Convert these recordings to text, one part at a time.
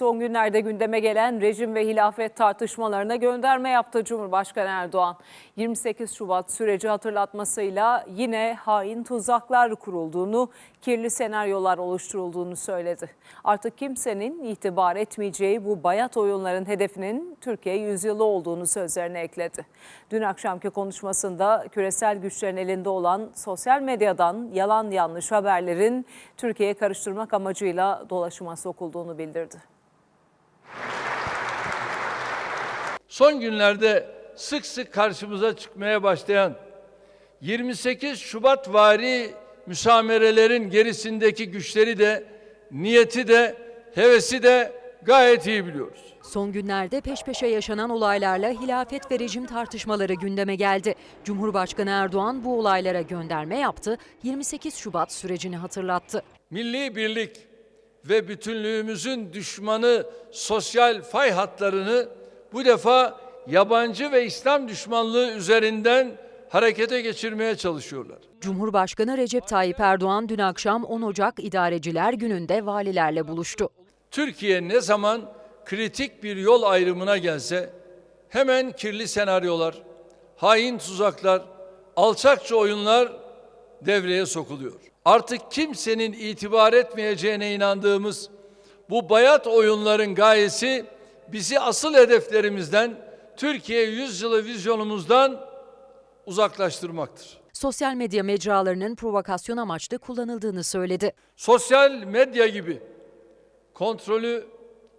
son günlerde gündeme gelen rejim ve hilafet tartışmalarına gönderme yaptı Cumhurbaşkanı Erdoğan. 28 Şubat süreci hatırlatmasıyla yine hain tuzaklar kurulduğunu, kirli senaryolar oluşturulduğunu söyledi. Artık kimsenin itibar etmeyeceği bu bayat oyunların hedefinin Türkiye yüzyılı olduğunu sözlerine ekledi. Dün akşamki konuşmasında küresel güçlerin elinde olan sosyal medyadan yalan yanlış haberlerin Türkiye'ye karıştırmak amacıyla dolaşıma sokulduğunu bildirdi. Son günlerde sık sık karşımıza çıkmaya başlayan 28 Şubat vari müsamerelerin gerisindeki güçleri de niyeti de hevesi de gayet iyi biliyoruz. Son günlerde peş peşe yaşanan olaylarla hilafet ve rejim tartışmaları gündeme geldi. Cumhurbaşkanı Erdoğan bu olaylara gönderme yaptı, 28 Şubat sürecini hatırlattı. Milli birlik ve bütünlüğümüzün düşmanı sosyal fay hatlarını bu defa yabancı ve İslam düşmanlığı üzerinden harekete geçirmeye çalışıyorlar. Cumhurbaşkanı Recep Tayyip Erdoğan dün akşam 10 Ocak İdareciler Günü'nde valilerle buluştu. Türkiye ne zaman kritik bir yol ayrımına gelse hemen kirli senaryolar, hain tuzaklar, alçakça oyunlar devreye sokuluyor. Artık kimsenin itibar etmeyeceğine inandığımız bu bayat oyunların gayesi bizi asıl hedeflerimizden, Türkiye yüzyılı vizyonumuzdan uzaklaştırmaktır. Sosyal medya mecralarının provokasyon amaçlı kullanıldığını söyledi. Sosyal medya gibi kontrolü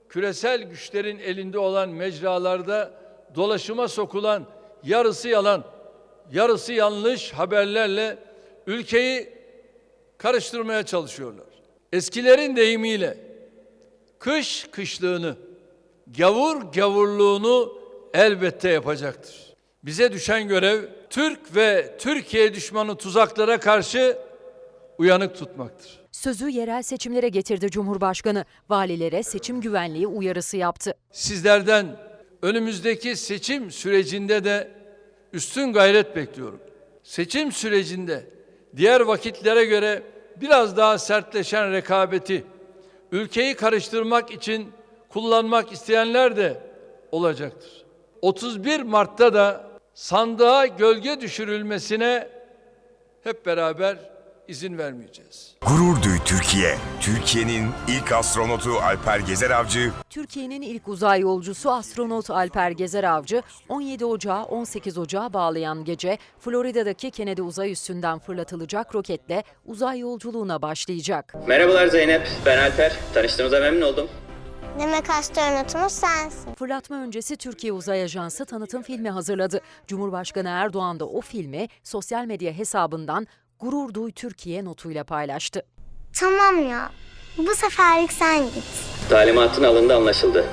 küresel güçlerin elinde olan mecralarda dolaşıma sokulan yarısı yalan, yarısı yanlış haberlerle ülkeyi karıştırmaya çalışıyorlar. Eskilerin deyimiyle kış kışlığını, gavur gavurluğunu elbette yapacaktır. Bize düşen görev Türk ve Türkiye düşmanı tuzaklara karşı uyanık tutmaktır. Sözü yerel seçimlere getirdi Cumhurbaşkanı. Valilere seçim güvenliği uyarısı yaptı. Sizlerden önümüzdeki seçim sürecinde de üstün gayret bekliyorum. Seçim sürecinde diğer vakitlere göre biraz daha sertleşen rekabeti ülkeyi karıştırmak için kullanmak isteyenler de olacaktır. 31 Mart'ta da sandığa gölge düşürülmesine hep beraber izin vermeyeceğiz. Gurur duy Türkiye. Türkiye'nin ilk astronotu Alper Gezer Avcı Türkiye'nin ilk uzay yolcusu astronot Alper Gezer Avcı 17 Ocağı 18 Ocağı bağlayan gece Florida'daki Kennedy uzay üssünden fırlatılacak roketle uzay yolculuğuna başlayacak. Merhabalar Zeynep, ben Alper. Tanıştığımıza memnun oldum. Demek astronotumuz sensin. Fırlatma öncesi Türkiye Uzay Ajansı tanıtım filmi hazırladı. Cumhurbaşkanı Erdoğan da o filmi sosyal medya hesabından Gurur Duy Türkiye notuyla paylaştı. Tamam ya. Bu seferlik sen git. Talimatın alındı anlaşıldı.